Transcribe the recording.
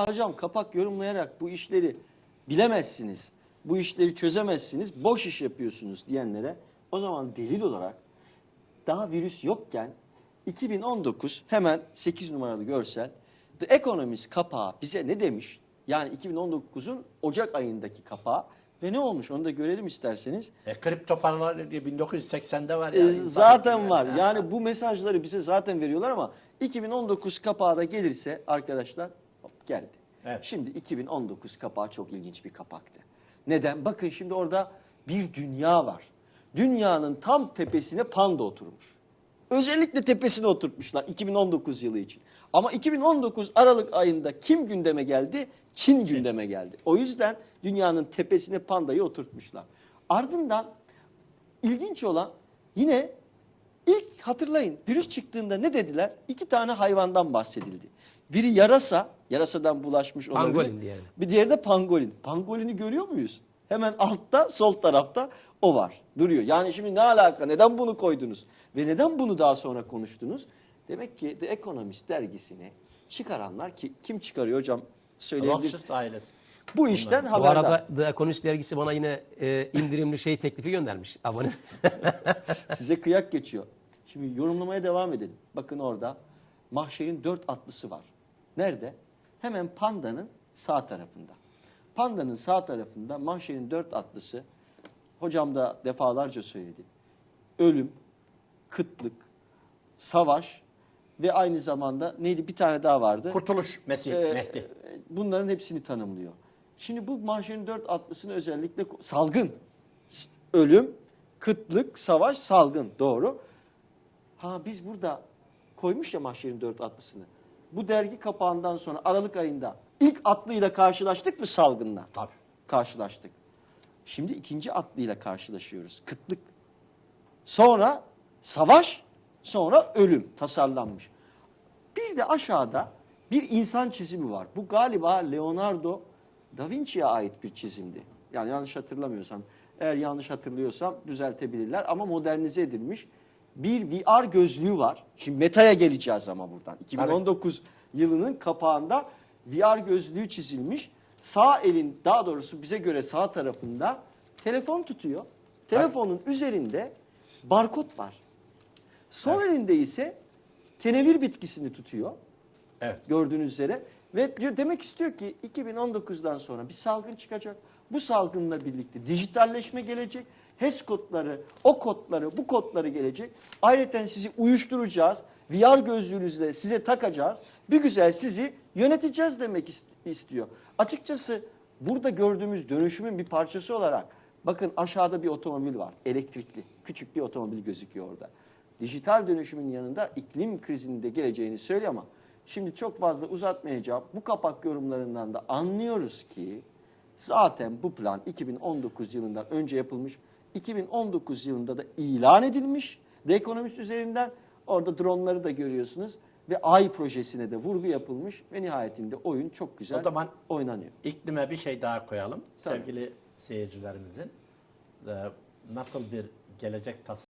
hocam kapak yorumlayarak bu işleri bilemezsiniz. Bu işleri çözemezsiniz. Boş iş yapıyorsunuz diyenlere o zaman delil olarak daha virüs yokken 2019 hemen 8 numaralı görsel The Economist kapağı bize ne demiş? Yani 2019'un Ocak ayındaki kapağı ve ne olmuş onu da görelim isterseniz. E, kripto paralar diye 1980'de var Ee, ya. insan zaten var. yani. Yani bu mesajları bize zaten veriyorlar ama 2019 kapağı da gelirse arkadaşlar geldi. Evet. Şimdi 2019 kapağı çok ilginç bir kapaktı. Neden? Bakın şimdi orada bir dünya var. Dünyanın tam tepesine panda oturmuş. Özellikle tepesine oturtmuşlar 2019 yılı için. Ama 2019 Aralık ayında kim gündeme geldi? Çin gündeme geldi. O yüzden dünyanın tepesine pandayı oturtmuşlar. Ardından İlginç olan yine ilk hatırlayın virüs çıktığında ne dediler? İki tane hayvandan bahsedildi. Biri yarasa, yarasadan bulaşmış olabilir. Pangolin diğeri. Bir diğeri de pangolin. Pangolini görüyor muyuz? Hemen altta sol tarafta o var. Duruyor. Yani şimdi ne alaka? Neden bunu koydunuz? Ve neden bunu daha sonra konuştunuz? Demek ki The Economist dergisini çıkaranlar ki kim çıkarıyor hocam? Söyleyebilir. Rothschild ailesi. Bu işten Bu haberdar. arada The Economist dergisi bana yine e, indirimli şey teklifi göndermiş. Abone. Size kıyak geçiyor. Şimdi yorumlamaya devam edelim. Bakın orada mahşerin dört atlısı var. Nerede? Hemen pandanın sağ tarafında. Pandanın sağ tarafında mahşerin dört atlısı, hocam da defalarca söyledi. Ölüm, kıtlık, savaş ve aynı zamanda neydi bir tane daha vardı. Kurtuluş Mesih Ee, Mehdi. Bunların hepsini tanımlıyor. Şimdi bu mahşerin dört atlısını özellikle salgın, ölüm, kıtlık, savaş, salgın doğru. Ha biz burada koymuş ya mahşerin dört atlısını. Bu dergi kapağından sonra Aralık ayında ilk atlıyla karşılaştık mı salgınla? Tabii. Karşılaştık. Şimdi ikinci atlıyla karşılaşıyoruz. Kıtlık. Sonra savaş, sonra ölüm tasarlanmış. Bir de aşağıda bir insan çizimi var. Bu galiba Leonardo da Vinci'ye ait bir çizimdi. Yani yanlış hatırlamıyorsam. Eğer yanlış hatırlıyorsam düzeltebilirler ama modernize edilmiş. Bir VR gözlüğü var. Şimdi metaya geleceğiz ama buradan. 2019 yılının kapağında VR gözlüğü çizilmiş. Sağ elin daha doğrusu bize göre sağ tarafında telefon tutuyor. Telefonun üzerinde barkod var. Sol elinde ise kenevir bitkisini tutuyor Evet. gördüğünüz üzere. Ve diyor, demek istiyor ki 2019'dan sonra bir salgın çıkacak. Bu salgınla birlikte dijitalleşme gelecek. HES kodları, o kodları, bu kodları gelecek. Ayrıca sizi uyuşturacağız. VR gözlüğünüzle size takacağız. Bir güzel sizi yöneteceğiz demek ist- istiyor. Açıkçası burada gördüğümüz dönüşümün bir parçası olarak bakın aşağıda bir otomobil var. Elektrikli. Küçük bir otomobil gözüküyor orada. Dijital dönüşümün yanında iklim krizinin de geleceğini söylüyor ama şimdi çok fazla uzatmayacağım. Bu kapak yorumlarından da anlıyoruz ki zaten bu plan 2019 yılından önce yapılmış. 2019 yılında da ilan edilmiş. The Economist üzerinden orada dronları da görüyorsunuz. Ve Ay projesine de vurgu yapılmış ve nihayetinde oyun çok güzel O zaman- oynanıyor. İklime bir şey daha koyalım. Tabii. Sevgili seyircilerimizin e, nasıl bir gelecek tasarımı